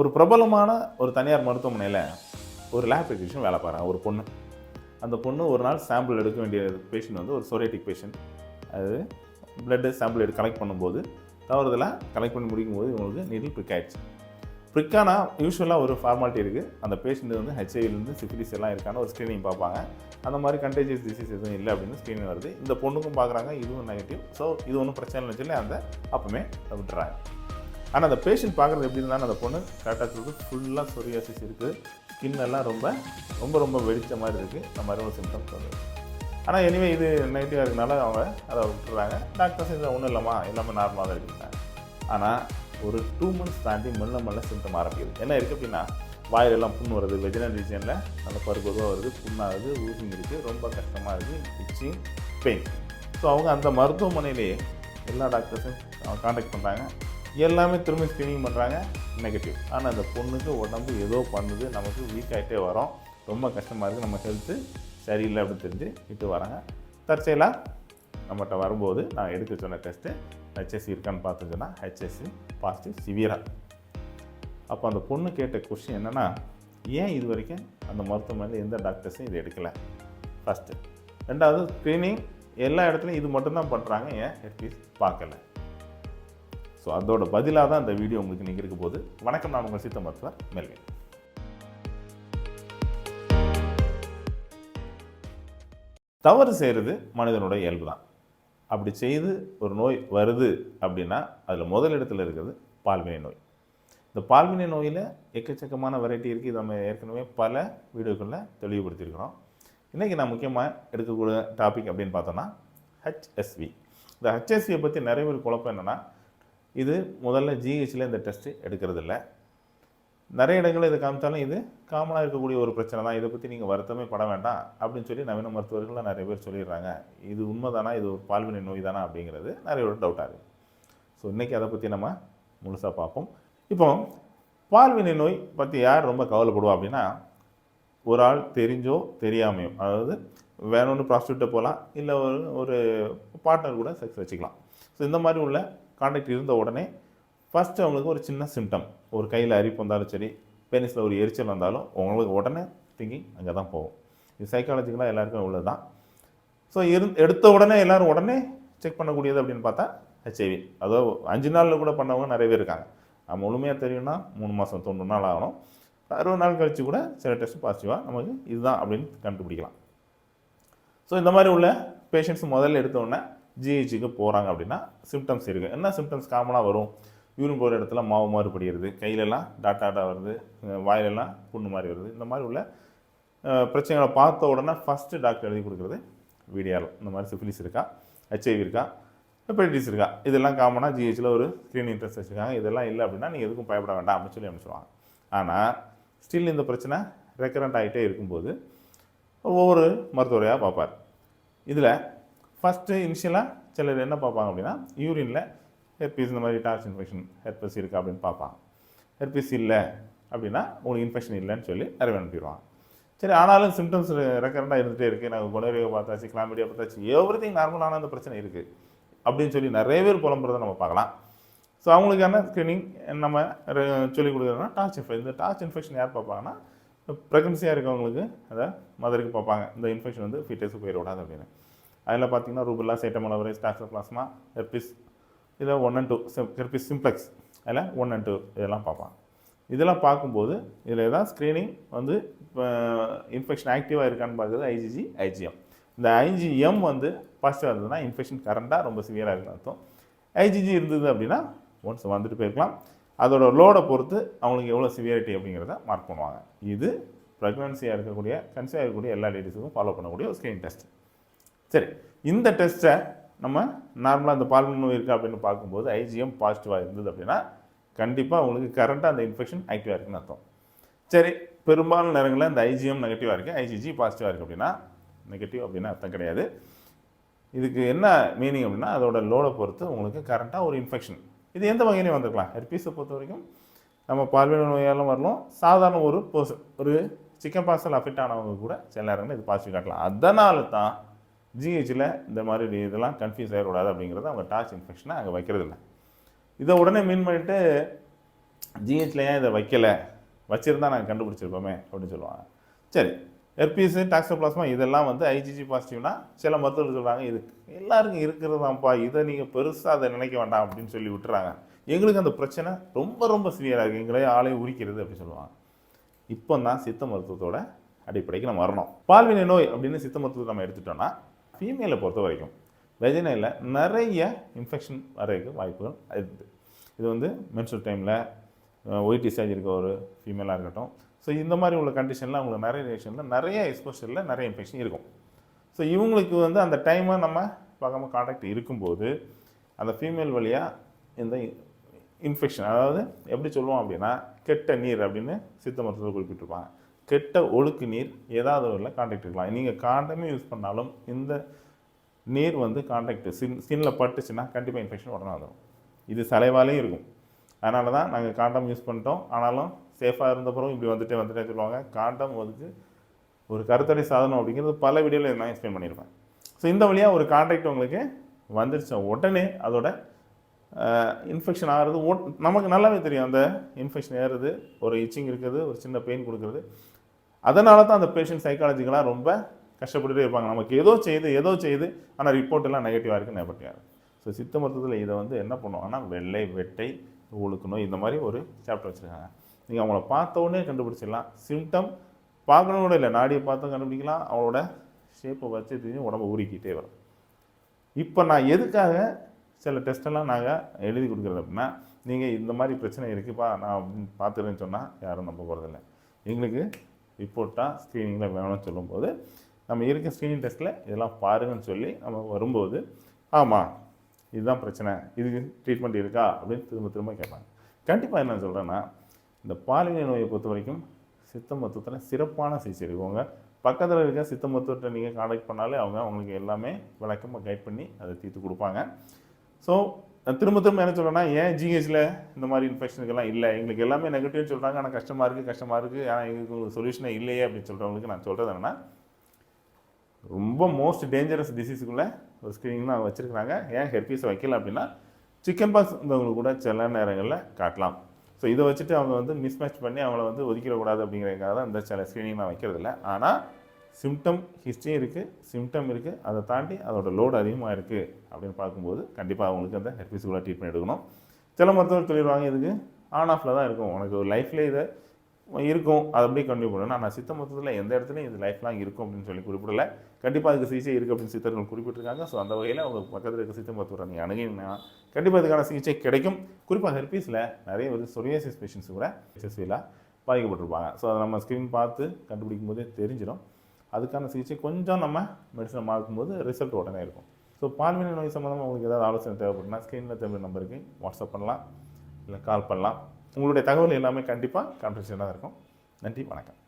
ஒரு பிரபலமான ஒரு தனியார் மருத்துவமனையில் ஒரு லேப் டெக்னீஷியன் வேலை பாருங்க ஒரு பொண்ணு. அந்த பொண்ணு ஒரு நாள் சாம்பிள் எடுக்க வேண்டிய பேஷண்ட் வந்து ஒரு சொரேட்டிக் பேஷண்ட் அது பிளட்டு சாம்பிள் எடுத்து கலெக்ட் பண்ணும்போது தவறுதலாக கலெக்ட் பண்ணி முடிக்கும் போது இவங்களுக்கு நீடில் ப்ரிக் ஆகிடுச்சு ப்ரிக்கானா யூஸ்வலாக ஒரு ஃபார்மாலிட்டி இருக்குது அந்த பேஷண்ட் வந்து ஹெச்ஐவிலேருந்து சிஃபிலிஸ் எல்லாம் இருக்கான ஒரு ஸ்க்ரீனிங் பார்ப்பாங்க. அந்த மாதிரி கண்டேஜியஸ் டிசீஸ் எதுவும் இல்லை அப்படின்னு ஸ்க்ரீனிங் வருது. இந்த பொண்ணுக்கும் பார்க்குறாங்க இதுவும் நெகட்டிவ் ஸோ இது ஒன்றும் பிரச்சனை இல்லைன்னு சொல்லி அந்த அப்போமே விட்டுறாங்க. ஆனால் அந்த பேஷண்ட் பார்க்குறது எப்படி இருந்தாலும் அந்த பொண்ணு கரெக்டாக சொல்லிட்டு ஃபுல்லாக சொரியாசிஸ் இருக்குது ஸ்கின்னெல்லாம் ரொம்ப ரொம்ப ரொம்ப வெடித்த மாதிரி இருக்குது இந்த மாதிரி ஒரு சிம்டம்ஸ் வந்து ஆனால் எனிவே இது நெகட்டிவாக இருக்கனால அவங்க அதை விட்டுறாங்க. டாக்டர்ஸ் இதில் ஒன்றும் இல்லைம்மா எல்லாமே நார்மலாக தான் இருக்குங்க. ஆனால் ஒரு டூ மந்த்ஸ் தாண்டி மெல்ல மெல்ல சிம்டம் ஆரம்பிக்குது. என்ன இருக்குது அப்படின்னா வாயிலெல்லாம் புண் வருது. வெஜினல் ரீஜனில் நல்ல பருப்பருவாக வருது. புண்ணாகுது ஊசிங் இருக்குது ரொம்ப கஷ்டமாக இருக்குது இச்சிங் பெயின் ஸோ அவங்க அந்த மருத்துவமனையிலேயே எல்லா டாக்டர்ஸும் காண்டாக்ட் பண்ணுறாங்க எல்லாமே திரும்ப ஸ்கிரீனிங் பண்ணுறாங்க நெகட்டிவ் ஆனால் அந்த பொண்ணுக்கு உடம்பு ஏதோ பண்ணுது. நமக்கு வீக் ஆகிட்டே வரோம். ரொம்ப கஷ்டமாக இருக்குது நம்ம ஹெல்த்து சரியில்லை அப்படின்னு தெரிஞ்சு இட்டு வராங்க. தற்செயலாக நம்மகிட்ட வரும்போது நான் எடுக்க சொன்ன டெஸ்ட்டு ஹெச்எஸ்சி இருக்கான்னு பார்த்து சொன்னால் ஹெச்எஸ்சி பாசிட்டிவ் சிவியராக அப்போ அந்த பொண்ணு கேட்ட கொஷின் என்னென்னா ஏன் இது வரைக்கும் அந்த மருத்துவமனையில் எந்த டாக்டர்ஸும் இது எடுக்கலை? ஃபஸ்ட்டு ரெண்டாவது ஸ்க்ரீனிங் எல்லா இடத்துலையும் இது மட்டும்தான் பண்ணுறாங்க ஏன்? ஹெட்பீஸ் பார்க்கல. ஸோ அதோட பதிலாக தான் இந்த வீடியோ உங்களுக்கு நீங்கள் இருக்க போது வணக்கம் நான் உங்கள் சித்த மருத்துவர் மெல்வின். தவறு செய்கிறது மனிதனோட இயல்பு தான். அப்படி செய்து ஒரு நோய் வருது அப்படின்னா அதில் முதல் இருக்கிறது பால்வினை நோய். இந்த பால்வினை நோயில் எக்கச்சக்கமான வெரைட்டி இருக்குது நம்ம ஏற்கனவே பல வீடியோக்களில் தெளிவுபடுத்தியிருக்கிறோம். இன்றைக்கி நான் முக்கியமாக எடுக்கக்கூடிய டாபிக் அப்படின்னு பார்த்தோன்னா ஹெச்எஸ்வி இந்த ஹெச்எஸ்வியை பற்றி நிறைய பேர் குழப்பம் என்னென்னா இது முதல்ல ஜிஹெச்சில் இந்த டெஸ்ட்டு எடுக்கிறது இல்லை நிறைய இடங்களில் இது காமிச்சாலும் இது காமனாக இருக்கக்கூடிய ஒரு பிரச்சனை தான். இதை பற்றி நீங்கள் வருத்தமே பட வேண்டாம் அப்படின்னு சொல்லி நவீன மருத்துவர்கள்லாம் நிறைய பேர் சொல்லிடுறாங்க. இது உண்மைதானா? இது ஒரு பால்வினை நோய் தானா அப்படிங்கிறது நிறைய ஒரு டவுட்டாக இருக்குது ஸோ இன்றைக்கி அதை பற்றி நம்ம முழுசாக பார்ப்போம். இப்போ பால்வினை நோய் பற்றி யார் ரொம்ப கவலைப்படுவா அப்படின்னா ஒரு ஆள் தெரிஞ்சோ தெரியாமையோ அதாவது வேணும்னு ப்ராஸ்டியூட்டை போகலாம் இல்லை ஒரு ஒரு பார்ட்னர் கூட செக்ஸ் வச்சுக்கலாம். ஸோ இந்த மாதிரி உள்ள காண்டாக்ட் இருந்த உடனே ஃபஸ்ட்டு அவங்களுக்கு ஒரு சின்ன சிம்டம் ஒரு கையில் அரிப்பு வந்தாலும் சரி பெனிஸில் ஒரு எரிச்சல் வந்தாலும் உங்களுக்கு உடனே திங்கிங் அங்கே தான் போகும். இது சைக்காலஜிக்கலாக எல்லாருக்கும் உள்ளது தான் ஸோ இரு எடுத்த உடனே எல்லோரும் உடனே செக் பண்ணக்கூடியது அப்படின்னு பார்த்தா ஹெச்ஐவி அதோ அஞ்சு நாளில் கூட பண்ணவங்க நிறைய பேர் இருக்காங்க. நம்ம முழுமையாக தெரியும்னா மூணு மாதம் தொண்ணூறு நாள் ஆகணும். அறுபது நாள் கழித்து கூட சில டெஸ்ட் பாசிட்டிவாக நமக்கு இதுதான் அப்படின்னு கண்டுபிடிக்கலாம். ஸோ இந்த மாதிரி உள்ள பேஷண்ட்ஸ் முதல்ல எடுத்த உடனே ஜிஹெச்சுக்கு போகிறாங்க அப்படின்னா சிம்டம்ஸ் இருக்குது என்ன சிம்டம்ஸ் காமனாக வரும்? யூரின் போகிற இடத்துல மாவு மாதிரி படிக்கிறது கையிலெல்லாம் டாட்டாட்டாக வருது. வாயிலெல்லாம் புண்ணு மாதிரி வருது. இந்த மாதிரி உள்ள பிரச்சனைகளை பார்த்த உடனே ஃபஸ்ட்டு டாக்டர் எழுதி கொடுக்குறது விடிஆர் இந்த மாதிரி சிஃபிலிஸ் இருக்கா? ஹெச்ஐவி இருக்கா? ஹெப்படைட்டிஸ் இருக்கா? இதெல்லாம் காமனாக ஜிஹெச்சில் ஒரு ஸ்க்ரீனிங் டெஸ்ட் வச்சுருக்காங்க. இதெல்லாம் இல்லை அப்படின்னா நீங்கள் எதுக்கும் பயப்பட வேண்டாம். அப்படின்னு சொல்லி அனுப்பிச்சிடுவாங்க ஆனால் ஸ்டில் இந்த பிரச்சனை ரெக்கரண்ட் ஆகிட்டே இருக்கும்போது ஒவ்வொரு மருத்துவரையாக பார்ப்பார். இதில் ஃபஸ்ட்டு இனிஷியலாக சிலர் என்ன பார்ப்பாங்க அப்படின்னா யூரினில் ஹெர்பீஸ் இந்த மாதிரி டார்ச் இன்ஃபெக்ஷன் ஹெர்பஸ் இருக்கா அப்படின்னு பார்ப்பாங்க. ஹெர்பீஸ் இல்லை அப்படின்னா உங்களுக்கு இன்ஃபெக்ஷன் இல்லைன்னு சொல்லி நிறைய அனுப்பிடுவாங்க. சரி ஆனாலும் சிம்டம்ஸ் ரெக்கரண்டாக இருந்துகிட்டே இருக்குது நாங்கள் கொனரியா பார்த்தாச்சு கிளாமிடியா பார்த்தாச்சு எவ்ரி திங் நார்மலான அந்த பிரச்சனை இருக்குது அப்படின்னு சொல்லி நிறைய பேர் புலம்புறதை நம்ம பார்க்கலாம். ஸோ அவங்களுக்கான ஸ்க்ரீனிங் நம்ம re- சொல்லிக் கொடுக்குறதுனா டார்ச் இன்ஃபெக்ஷன் இந்த டார்ச் இன்ஃபெக்ஷன் யார் பார்ப்பாங்கன்னா ப்ரெக்னன்சியாக இருக்கவங்களுக்கு அதை மதருக்கு பார்ப்பாங்க. இந்த இன்ஃபெக்ஷன் வந்து ஃபீட்டஸுக்கு போயிடக்கூடாது அப்படின்னு. அதில் பார்த்தீங்கன்னா ரூபுல்லா சைட்டமலவரை ஸ்டாக்ஸோபிளாஸ்மா ஹெர்பிஸ் இதில் one and two herpes simplex அதில் ஒன் அண்ட் டூ இதெல்லாம் பார்ப்பாங்க. இதெல்லாம் பார்க்கும்போது இதில் எதாவது ஸ்க்ரீனிங் வந்து இப்போ இன்ஃபெக்ஷன் ஆக்டிவாக இருக்கான்னு பார்க்குறது ஐஜிஜி ஐஜிஎம் இந்த ஐஜிஎம் வந்து பாசிட்டிவாக இருந்ததுன்னா இன்ஃபெக்ஷன் கரண்ட்டாக ரொம்ப சிவியராக இருக்குன்னு அர்த்தம். ஐஜிஜி இருந்தது அப்படின்னா ஒன்ஸ் வந்துட்டு போயிருக்கலாம். அதோட லோடை பொறுத்து அவங்களுக்கு எவ்வளோ சிவியாரிட்டி அப்படிங்கிறத மார்க் பண்ணுவாங்க. இது ப்ரெக்னன்சியாக இருக்கக்கூடிய கன்சியாக இருக்கக்கூடிய எல்லா லேடிஸுக்கும் ஃபாலோ பண்ணக்கூடிய ஒரு ஸ்க்ரீன் டெஸ்ட் சரி இந்த டெஸ்ட்டை நம்ம நார்மலாக அந்த பால்மன் நோய் இருக்கா அப்படின்னு பார்க்கும்போது ஐஜிஎம் பாசிட்டிவாக இருந்தது அப்படின்னா கண்டிப்பாக உங்களுக்கு கரண்ட்டாக அந்த இன்ஃபெக்ஷன் ஆக்டிவாக இருக்குன்னு அர்த்தம். சரி பெரும்பாலான நேரங்களில் இந்த ஐஜிஎம் நெகட்டிவாக இருக்குது ஐஜிஜி பாசிட்டிவாக இருக்குது அப்படின்னா நெகட்டிவ் அப்படின்னு அர்த்தம் கிடையாது. இதுக்கு என்ன மீனிங் அப்படின்னா அதோட லோடை பொறுத்து உங்களுக்கு கரண்ட்டாக ஒரு இன்ஃபெக்ஷன் இது எந்த வகையிலையும் வந்திருக்கலாம். ஹெர்பீஸை பொறுத்த வரைக்கும் நம்ம பால்வேறு நோயாலும் வரலாம். சாதாரண ஒரு பர்சன் ஒரு சிக்கன் பார்சல் அஃபெக்ட் ஆனவங்க கூட சில நேரங்களில் இது பாசிட்டிவ் காட்டலாம் அதனால தான் ஜிஹெச்சில் இந்த மாதிரி இதெல்லாம் கன்ஃபியூஸ் ஆகிடக்கூடாது அப்படிங்கிறத அவங்க டார்ச் இன்ஃபெக்ஷனை அங்கே வைக்கிறது இல்லை இதை உடனே மீன் பண்ணிட்டு ஜிஹெச்சில் ஏன் இதை வைக்கலை? வச்சுருந்தா நாங்கள் கண்டுபிடிச்சிருப்போமே அப்படின்னு சொல்லுவாங்க. சரி எர்பிஎஸ் டாக்ஸோபிளாஸ்மா இதெல்லாம் வந்து ஐஜிஜி பாசிட்டிவ்னா சில மருத்துவர்கள் சொல்கிறாங்க இது எல்லாருக்கும் இருக்கிறதாம்ப்பா இதை நீங்கள் பெருசாக அதை நினைக்க வேண்டாம் அப்படின்னு சொல்லி விட்டுறாங்க. எங்களுக்கு அந்த பிரச்சனை ரொம்ப ரொம்ப சிவியராக இருக்குது எங்களே ஆளையும் உரிக்கிறது அப்படின்னு சொல்லுவாங்க. இப்போ தான் சித்த மருத்துவத்தோட அடிப்படைக்கு நம்ம வரணும். பால்வினை நோய் அப்படின்னு சித்த மருத்துவத்தை நம்ம எடுத்துட்டோம்னா ஃபீமேலை பொறுத்த வரைக்கும் வெஜினையில் நிறைய இன்ஃபெக்ஷன் வரதுக்கு வாய்ப்புகள் இருக்குது இது வந்து மென்சூர் டைமில் ஒயிட் ஸ்டேஜ் இருக்க ஒரு ஃபீமேலாக இருக்கட்டும். ஸோ இந்த மாதிரி உள்ள கண்டிஷனில் அவங்களுக்கு நிறைய ரிலேஷனில் நிறைய எக்ஸ்போஷரில் நிறைய இன்ஃபெக்ஷன் இருக்கும். ஸோ இவங்களுக்கு வந்து அந்த டைமை நம்ம பார்க்காம காண்டாக்ட் இருக்கும்போது அந்த ஃபீமேல் வழியாக இந்த இன்ஃபெக்ஷன் அதாவது எப்படி சொல்லுவோம் அப்படின்னா கெட்ட நீர் அப்படின்னு சித்த மருத்துவத்தில் குறிப்பிட்டிருப்பாங்க. கெட்ட ஒழுக்கு நீர் ஏதாவது ஒரு காண்டாக்ட் இருக்கலாம். நீங்கள் காண்டமே யூஸ் பண்ணாலும் இந்த நீர் வந்து காண்டாக்ட் சின் ஸ்கின்னில் பட்டுச்சுன்னா கண்டிப்பாக இன்ஃபெக்ஷன் உடனே வந்துடும் இது சலைவாலேயும் இருக்கும். அதனால தான் நாங்கள் காண்டம் யூஸ் பண்ணிட்டோம். ஆனாலும் சேஃபாக இருந்த பிறகு இப்படி வந்துட்டே வந்துட்டே சொல்லுவாங்க. காண்டம் வந்து ஒரு கருத்தடை சாதனம் அப்படிங்கிறது பல வீடியோவில் நான் எக்ஸ்பிளைன் பண்ணியிருப்பேன். ஸோ இந்த வழியாக ஒரு கான்டாக்ட் உங்களுக்கு வந்துருச்சு. உடனே அதோட இன்ஃபெக்ஷன் ஆகிறது ஒட் நமக்கு நல்லாவே தெரியும். அந்த இன்ஃபெக்ஷன் ஏறுது ஒரு இச்சிங் இருக்குது ஒரு சின்ன பெயின் கொடுக்குறது. அதனால தான் அந்த பேஷண்ட் சைக்காலஜிக்கலாக ரொம்ப கஷ்டப்பட்டுட்டே இருப்பாங்க. நமக்கு ஏதோ செய்து ஏதோ செய்து ஆனால் ரிப்போர்ட் எல்லாம் நெகட்டிவாக இருக்குது நெகட்டிவாக ஸோ சித்த மருத்துவத்தில் இதை வந்து என்ன பண்ணுவாங்கன்னா வெள்ளை வெட்டை ஒழுக்கு இந்த மாதிரி ஒரு சாப்டர் வச்சுருக்காங்க. நீங்கள் அவங்கள பார்த்த உடனே கண்டுபிடிச்சிடலாம். சிம்டம் பார்க்கணும் கூட இல்லை. நாடியை பார்த்தும் கண்டுபிடிக்கலாம். அவங்களோட ஷேப்பை வச்சு தெரிஞ்சு உடம்பு உருக்கிட்டே வரும். இப்போ நான் எதுக்காக சில டெஸ்ட்டெல்லாம் நாங்கள் எழுதி கொடுக்குறது அப்படின்னா நீங்கள் இந்த மாதிரி பிரச்சனை இருக்குப்பா நான் பார்த்துக்கிறேன்னு சொன்னால் யாரும் நம்ப போகிறதில்ல எங்களுக்கு ரிப்போர்ட்டாக ஸ்க்ரீனிங்கில் வேணும்னு சொல்லும்போது நம்ம இருக்க ஸ்க்ரீனிங் டெஸ்ட்டில் இதெல்லாம் பாருங்கன்னு சொல்லி நம்ம வரும்போது ஆமாம் இதுதான் பிரச்சனை இதுக்கு ட்ரீட்மெண்ட் இருக்கா அப்படின்னு திரும்ப திரும்ப கேட்பாங்க. கண்டிப்பாக என்ன சொல்கிறேன்னா இந்த பாலியல் நோயை பொறுத்த வரைக்கும் சித்த மருத்துவத்தில் சிறப்பான சிகிச்சை இருக்குவங்க பக்கத்தில் இருக்க சித்த மருத்துவத்தை நீங்கள் காண்டாக்ட் பண்ணாலே அவங்க அவங்களுக்கு எல்லாமே விளக்கமாக கைட் பண்ணி அதை தீர்த்து கொடுப்பாங்க. ஸோ நான் திரும்ப திரும்ப என்ன சொல்கிறேன்னா ஏன் ஜிஹெச்சில் இந்த மாதிரி இன்ஃபெக்ஷனுக்கெல்லாம் இல்லை? எங்களுக்கு எல்லாமே நெகட்டிவ்னு சொல்கிறாங்க ஆனால் கஷ்டமாக இருக்குது கஷ்டமாக இருக்குது ஆனால் எங்களுக்கு சொல்யூஷனே இல்லையே அப்படின்னு சொல்கிறவங்களுக்கு நான் சொல்கிறது என்னென்னா ரொம்ப மோஸ்ட் டேஞ்சரஸ் டிசீஸுக்குள்ளே ஒரு ஸ்க்ரீனிங்லாம் வச்சுருக்குறாங்க. ஏன் ஹெர்பீஸை வைக்கல அப்படின்னா சிக்கன் பாக்ஸ் இருந்தவங்களுக்கு கூட சில நேரங்களில் காட்டலாம். ஸோ இதை வச்சுட்டு அவங்க வந்து மிஸ்மேட்ச் பண்ணி அவங்கள வந்து ஒதுக்கிடக்கூடாது அப்படிங்கிறதுக்காக தான் இந்த சில ஸ்க்ரீனிங்லாம் வைக்கிறதில்ல. ஆனால் சிம்டம் ஹிஸ்ட்ரியும் இருக்குது சிம்டம் இருக்குது அதை தாண்டி அதோடய லோடு அதிகமாக இருக்குது அப்படின்னு பார்க்கும்போது கண்டிப்பாக அவங்களுக்கு அந்த ஹெர்பிஸ்குள்ளே ட்ரீட்மெண்ட் எடுக்கணும். சில மருத்துவர் சொல்லிடுவாங்க இதுக்கு ஆன் ஆஃபில் தான் இருக்கும். உனக்கு ஒரு லைஃப்லேயே இதை இருக்கும். அது அப்படியே கண்டினியூ பண்ணணும். ஆனால் சித்த மருத்துவத்தில் எந்த இடத்துலையும் இது லைஃப் லாங் இருக்கும் அப்படின்னு சொல்லி குறிப்பிடல. கண்டிப்பாக அதுக்கு சிகிச்சை இருக்குது அப்படின்னு சித்தர்கள் குறிப்பிட்டிருக்காங்க. ஸோ அந்த வகையில் அவங்க பக்கத்தில் இருக்க சித்த மருத்துவரை நீங்கள் அணுகினா கண்டிப்பாக இதுக்கான சிகிச்சை கிடைக்கும். குறிப்பாக ஹெர்பீஸில் நிறைய ஒரு சொரியாசிஸ் பேஷண்ட்ஸ் கூட எஸ்எஸ்வியில் பாதிக்கப்பட்டிருப்பாங்க. ஸோ அதை நம்ம ஸ்க்ரீன் பார்த்து கண்டுபிடிக்கும் போதே தெரிஞ்சிடும். அதுக்கான சிகிச்சை கொஞ்சம் நம்ம மெடிசனை மாறும்போது ரிசல்ட் உடனே இருக்கும். ஸோ பால்வினை நோய் சம்மந்தமாக உங்களுக்கு ஏதாவது ஆலோசனை தேவைப்படுனா ஸ்க்ரீனில் தமிழ் நம்பருக்கு வாட்ஸ்அப் பண்ணலாம் இல்லை கால் பண்ணலாம். உங்களுடைய தகவல் எல்லாமே கண்டிப்பாக கான்ஃபிடென்ஷனாக இருக்கும். நன்றி வணக்கம்.